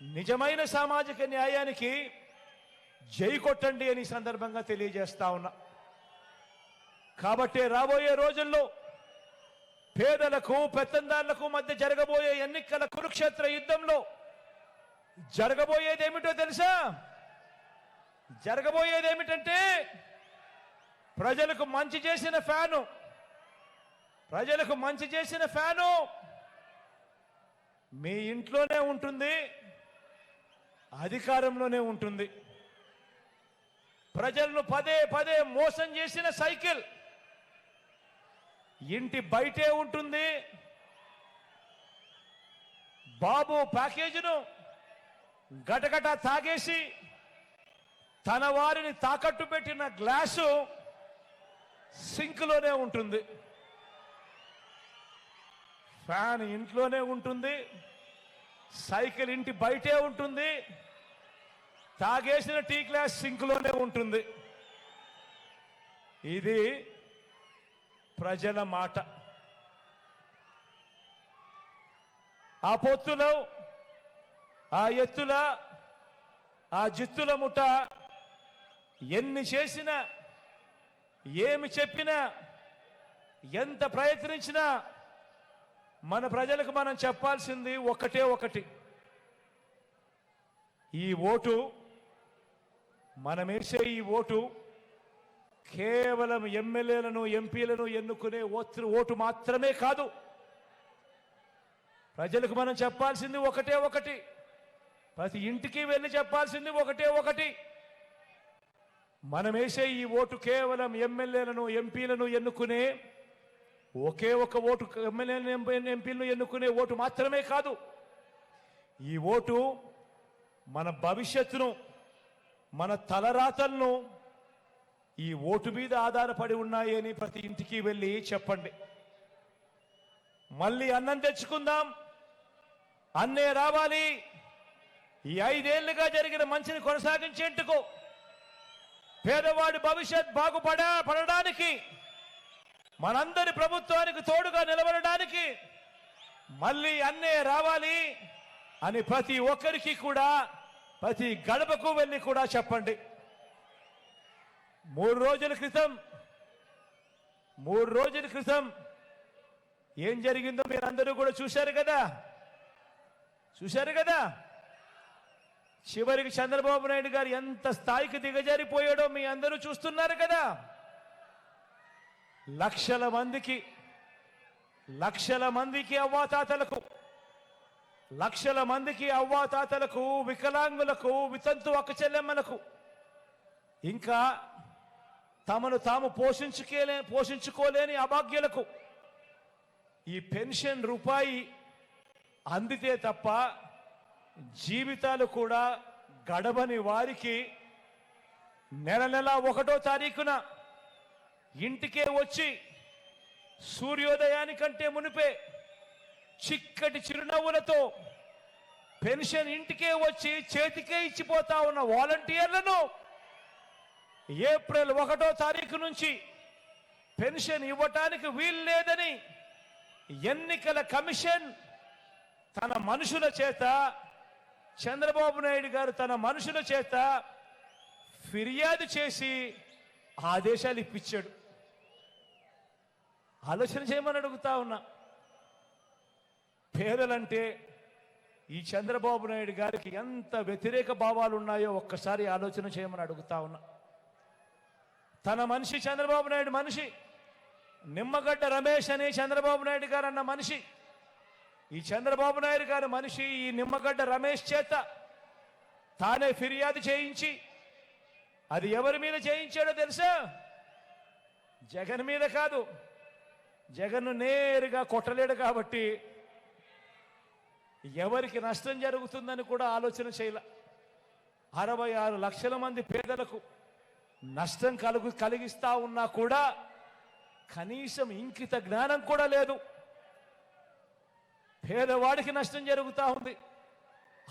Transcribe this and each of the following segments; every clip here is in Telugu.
నిజమైన సామాజిక న్యాయానికి జై కొట్టండి అని సందర్భంగా తెలియజేస్తా ఉన్నా. కాబట్టి రాబోయే రోజుల్లో పేదలకు పెత్తందారులకు మధ్య జరగబోయే ఎన్నికల కురుక్షేత్ర యుద్ధంలో జరగబోయేది ఏమిటో తెలుసా? జరగబోయేది ఏమిటంటే ప్రజలకు మంచి చేసిన ఫ్యాను ప్రజలకు మంచి చేసిన ఫ్యాను మీ ఇంట్లోనే ఉంటుంది. అధికారంలోనే ఉంటుంది. ప్రజలను పదే పదే మోసం చేసిన సైకిల్. ఇంటి బయటే ఉంటుంది. బాబు ప్యాకేజీను గటగట తాగేసి తన వారిని తాకట్టు పెట్టిన గ్లాసు సింక్లోనే ఉంటుంది. ఫ్యాన్ ఇంట్లోనే ఉంటుంది. సైకిల్ ఇంటి బయటే ఉంటుంది. తాగేసిన టీ గ్లాస్ సింక్లోనే ఉంటుంది. ఇది ప్రజల మాట. ఆ పొత్తులో ఆ ఎత్తుల ఆ జిత్తుల ముఠ ఎన్ని చేసినా ఏమి చెప్పినా ఎంత ప్రయత్నించినా మన ప్రజలకు మనం చెప్పాల్సింది ఒకటే ఒకటి. ఈ ఓటు మనమేసే ఈ ఓటు కేవలం ఎమ్మెల్యేలను ఎంపీలను ఎన్నుకునే ఓటు ఓటు మాత్రమే కాదు. ప్రజలకు మనం చెప్పాల్సింది ఒకటే ఒకటి. ప్రతి ఇంటికి వెళ్ళి చెప్పాల్సింది ఒకటే ఒకటి. మనమేసే ఈ ఓటు కేవలం ఎమ్మెల్యేలను ఎంపీలను ఎన్నుకునే ఒకే ఒక ఓటు ఎమ్మెల్యేలను ఎంపీ- ఎంపీలను ఎన్నుకునే ఓటు మాత్రమే కాదు. ఈ ఓటు మన భవిష్యత్తును మన తలరాతలను ఈ ఓటు మీద ఆధారపడి ఉన్నాయని ప్రతి ఇంటికి వెళ్ళి చెప్పండి. మళ్ళీ అన్నం తెచ్చుకుందాం అన్నే రావాలి. ఈ ఐదేళ్ళుగా జరిగిన మంచిని కొనసాగించేందుకు పేదవాడి భవిష్యత్ బాగుపడ పడడానికి మనందరి ప్రభుత్వానికి తోడుగా నిలబడడానికి మళ్ళీ అన్నే రావాలి అని ప్రతి ఒక్కరికి కూడా ప్రతి గడపకు వెళ్ళి కూడా చెప్పండి. మూడు రోజుల క్రితం మూడు రోజుల క్రితం ఏం జరిగిందో మీరందరూ కూడా చూశారు కదా? చూశారు కదా? చివరికి చంద్రబాబు నాయుడు గారు ఎంత స్థాయికి దిగజారిపోయాడో మీ అందరూ చూస్తున్నారు కదా? లక్షల మందికి లక్షల మందికి అవ్వాతాతలకు లక్షల మందికి అవ్వాతాతలకు వికలాంగులకు వితంతు అక్క చెల్లెమ్మలకు. ఇంకా తమను తాము పోషించుకోలే పోషించుకోలేని అభాగ్యులకు ఈ పెన్షన్ రూపాయి అందితే తప్ప జీవితాలు కూడా గడవని వారికి నెల నెల ఒకటో తారీఖున ఇంటికే వచ్చి సూర్యోదయానికంటే మునిపే చిక్కటి చిరునవ్వులతో పెన్షన్ ఇంటికే వచ్చి చేతికే ఇచ్చిపోతా ఉన్న వాలంటీర్లను ఏప్రిల్ ఒకటో తారీఖు నుంచి పెన్షన్ ఇవ్వటానికి వీలు లేదని ఎన్నికల కమిషన్ తన మనుషుల చేత చంద్రబాబు నాయుడు గారు తన మనుషుల చేత ఫిర్యాదు చేసి ఆదేశాలు ఇప్పించాడు. ఆలోచన చేయమని అడుగుతా ఉన్నా. పేదలంటే ఈ చంద్రబాబు నాయుడు గారికి ఎంత వ్యతిరేక భావాలు ఉన్నాయో ఒక్కసారి ఆలోచన చేయమని అడుగుతా ఉన్నా. తన మనిషి చంద్రబాబు నాయుడు మనిషి. నిమ్మగడ్డ రమేష్ అని చంద్రబాబు నాయుడు గారు అన్న మనిషి. ఈ చంద్రబాబు నాయుడు గారి మనిషి ఈ నిమ్మగడ్డ రమేష్ చేత తానే ఫిర్యాదు చేయించి అది ఎవరి మీద చేయించాడో తెలుసా? జగన్ మీద కాదు. జగన్ నేరుగా కొట్టలేడు కాబట్టి ఎవరికి నష్టం జరుగుతుందని కూడా ఆలోచన చేయాల. అరవై ఆరు లక్షల మంది పేదలకు నష్టం కలుగు కలిగిస్తా ఉన్నా కూడా కనీసం ఇంకిత జ్ఞానం కూడా లేదు. పేదవాడికి నష్టం జరుగుతూ ఉంది.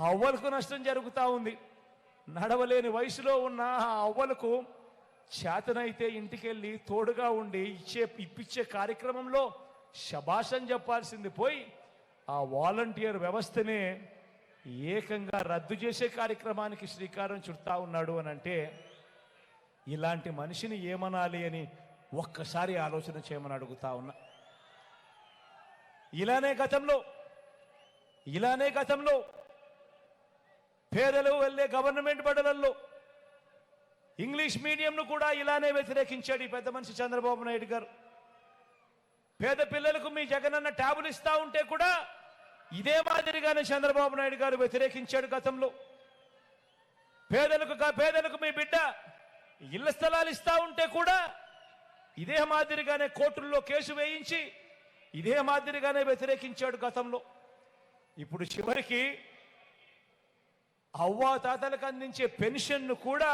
అవ్వలకు నష్టం జరుగుతూ ఉంది. నడవలేని వయసులో ఉన్న ఆ అవ్వలకు చేతనైతే ఇంటికెళ్ళి తోడుగా ఉండి ఇచ్చే ఇప్పించే కార్యక్రమంలో శబాషం చెప్పాల్సింది పోయి ఆ వాలంటీర్ వ్యవస్థనే ఏకంగా రద్దు చేసే కార్యక్రమానికి శ్రీకారం చుడతా ఉన్నాడు అని అంటే ఇలాంటి మనిషిని ఏమనాలి అని ఒక్కసారి ఆలోచన చేయమని అడుగుతా ఉన్నా. ఇలానే గతంలో ఇలానే గతంలో పేదలు వెళ్ళే గవర్నమెంట్ బడులల్లో ఇంగ్లీష్ మీడియంను కూడా ఇలానే వ్యతిరేకించాడు ఈ పెద్ద మనిషి చంద్రబాబు నాయుడు గారు. పేద పిల్లలకు మీ జగనన్న ట్యాబులు ఇస్తా ఉంటే కూడా ఇదే మాదిరిగానే చంద్రబాబు నాయుడు గారు వ్యతిరేకించాడు గతంలో. పేదలకు పేదలకు మీ బిడ్డ ఇళ్ళ స్థలాలు ఇస్తా ఉంటే కూడా ఇదే మాదిరిగానే కోర్టుల్లో కేసు వేయించి ఇదే మాదిరిగానే వ్యతిరేకించాడు గతంలో. ఇప్పుడు చివరికి అవ్వా తాతలకు అందించే పెన్షన్ను కూడా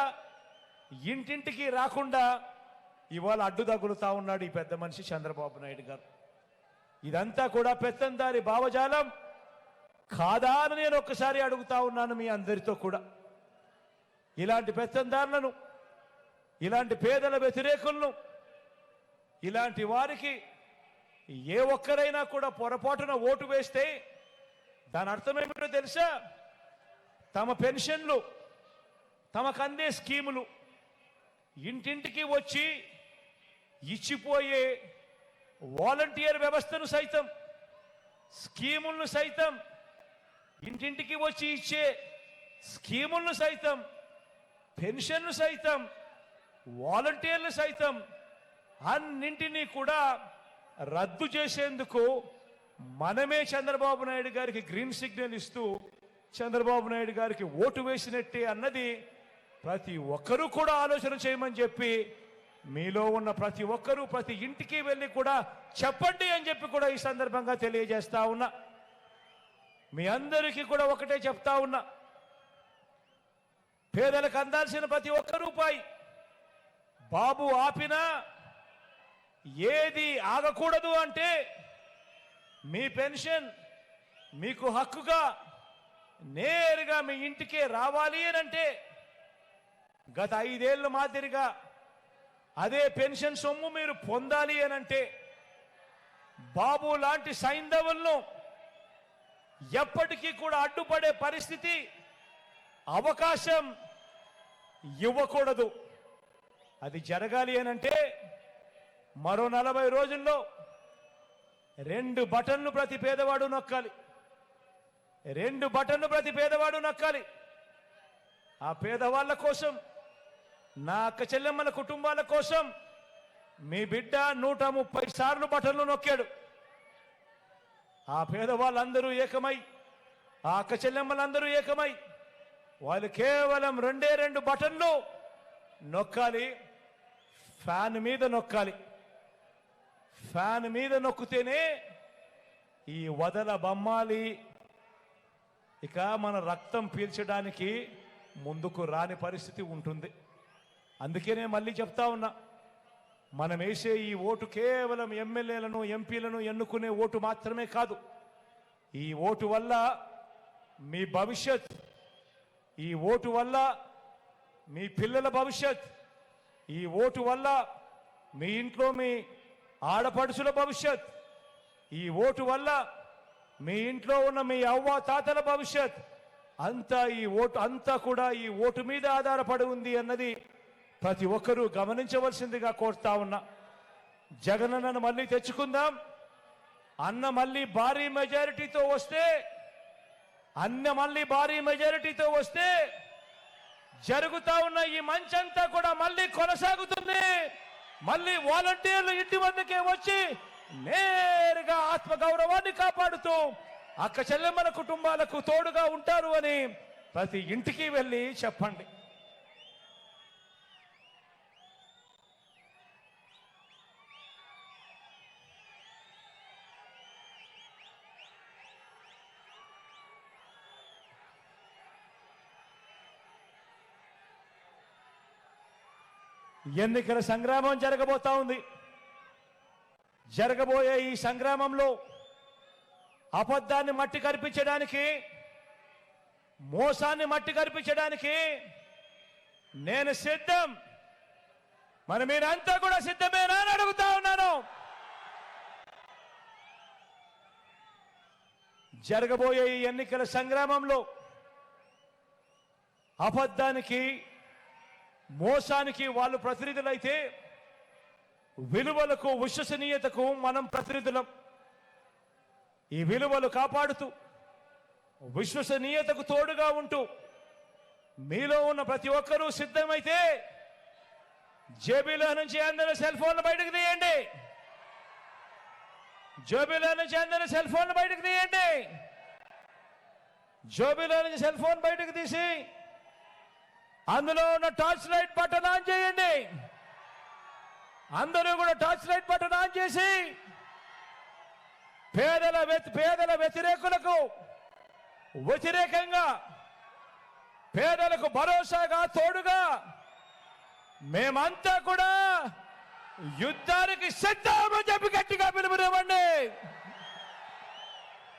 ఇంటింటికి రాకుండా ఇవాళ అడ్డు తగులుతా ఉన్నాడు ఈ పెద్ద మనిషి చంద్రబాబు నాయుడు గారు. ఇదంతా కూడా పెత్తందారి భావజాలం. కాదా అని నేను ఒక్కసారి అడుగుతా ఉన్నాను మీ అందరితో కూడా. ఇలాంటి పెత్తందారులను ఇలాంటి పేదల వ్యతిరేకులను ఇలాంటి వారికి ఏ ఒక్కరైనా కూడా పొరపాటున ఓటు వేస్తే దాని అర్థమేమిటో తెలుసా? తమ పెన్షన్లు తమకు అందే స్కీములు. ఇంటింటికి వచ్చి ఇచ్చిపోయే వాలంటీర్ వ్యవస్థను సైతం స్కీములను సైతం ఇంటింటికి వచ్చి ఇచ్చే స్కీములను సైతం పెన్షన్లు సైతం వాలంటీర్లు సైతం అన్నింటినీ కూడా రద్దు చేసేందుకు మనమే చంద్రబాబు నాయుడు గారికి గ్రీన్ సిగ్నల్ ఇస్తూ చంద్రబాబు నాయుడు గారికి ఓటు వేసినట్టే అన్నది ప్రతి ఒక్కరూ కూడా ఆలోచన చేయమని చెప్పి మీలో ఉన్న ప్రతి ఒక్కరూ ప్రతి ఇంటికి వెళ్ళి కూడా చెప్పండి అని చెప్పి కూడా ఈ సందర్భంగా తెలియజేస్తా ఉన్నా. మీ అందరికీ కూడా ఒకటే చెప్తా ఉన్నా. పేదలకు అందాల్సిన ప్రతి ఒక్క రూపాయి బాబు ఆపినా ఏది ఆగకూడదు అంటే మీ పెన్షన్ మీకు హక్కుగా నేరుగా మీ ఇంటికే రావాలి అని అంటే గత ఐదేళ్ళు మాదిరిగా అదే పెన్షన్ సొమ్ము మీరు పొందాలి అని అంటే బాబు లాంటి సైంధవులను ఎప్పటికీ కూడా అడ్డుపడే పరిస్థితి అవకాశం ఇవ్వకూడదు. అది జరగాలి అని అంటే మరో నలభై రోజుల్లో రెండు బటన్లు ప్రతి పేదవాడు నొక్కాలి. రెండు బటన్లు ప్రతి పేదవాడు నొక్కాలి. ఆ పేదవాళ్ళ కోసం నా అక్క చెల్లెమ్మల కుటుంబాల కోసం మీ బిడ్డ నూట ముప్పై సార్లు బటన్లు నొక్కాడు. ఆ పేదవాళ్ళందరూ ఏకమై ఆ అక్క చెల్లెమ్మలందరూ ఏకమై వాళ్ళు కేవలం రెండే రెండు బటన్లు నొక్కాలి ఫ్యాన్ మీద నొక్కాలి. ఫ్యాన్ మీద నొక్కితేనే ఈ వదల బొమ్మాలి. ఇక మన రక్తం పీల్చడానికి ముందుకు రాని పరిస్థితి ఉంటుంది. అందుకే నేను మళ్ళీ చెప్తా ఉన్నా. మనం వేసే ఈ ఓటు కేవలం ఎమ్మెల్యేలను ఎంపీలను ఎన్నుకునే ఓటు మాత్రమే కాదు. ఈ ఓటు వల్ల మీ భవిష్యత్ ఈ ఓటు వల్ల మీ పిల్లల భవిష్యత్ ఈ ఓటు వల్ల మీ ఇంట్లో మీ ఆడపడుచుల భవిష్యత్ ఈ ఓటు వల్ల మీ ఇంట్లో ఉన్న మీ అవ్వ తాతల భవిష్యత్ అంతా ఈ ఓటు అంతా కూడా ఈ ఓటు మీద ఆధారపడి ఉంది అన్నది ప్రతి ఒక్కరూ గమనించవలసిందిగా కోరుతా ఉన్నా. జగనన్నను మళ్ళీ తెచ్చుకుందాం. అన్న మళ్ళీ భారీ మెజారిటీతో వస్తే అన్న మళ్ళీ భారీ మెజారిటీతో వస్తే జరుగుతా ఉన్న ఈ మంచంతా కూడా మళ్ళీ కొనసాగుతుంది. మళ్ళీ వాలంటీర్లు ఇంటి వద్దకే వచ్చి నేరుగా ఆత్మ గౌరవాన్ని కాపాడుతూ అక్క చెల్లెమ్మల కుటుంబాలకు తోడుగా ఉంటారు అని ప్రతి ఇంటికి వెళ్ళి చెప్పండి. ఎన్నికల సంగ్రామం జరగబోతా ఉంది. జరగబోయే ఈ సంగ్రామంలో అబద్ధాన్ని మట్టి కనిపించడానికి మోసాన్ని మట్టి కనిపించడానికి నేను సిద్ధం. మరి మీరంతా కూడా సిద్ధమేనా అని అడుగుతా ఉన్నాను. జరగబోయే ఈ ఎన్నికల సంగ్రామంలో అబద్ధానికి మోసానికి వాళ్ళు ప్రతినిధులైతే విలువలకు విశ్వసనీయతకు మనం ప్రతినిధులం. ఈ విలువలు కాపాడుతూ విశ్వసనీయతకు తోడుగా ఉంటూ మీలో ఉన్న ప్రతి ఒక్కరూ సిద్ధమైతే జేబీలో నుంచి అందరూ సెల్ ఫోన్లు బయటకు తీయండి. జోబీలో నుంచి అందరూ సెల్ ఫోన్లు బయటకు తీయండి. జోబీలో నుంచి సెల్ ఫోన్ బయటకు తీసి అందులో ఉన్న టార్చ్ లైట్ బటన్ ఆన్ చేయండి. అందరూ కూడా టార్చ్ లైట్ బటన్ ఆన్ చేసి పేదల వ్యతి- పేదల వ్యతిరేకులకు వ్యతిరేకంగా పేదలకు భరోసాగా తోడుగా మేమంతా కూడా యుద్ధానికి సిద్ధమని చెప్పి గట్టిగా పిలుపునివ్వండి.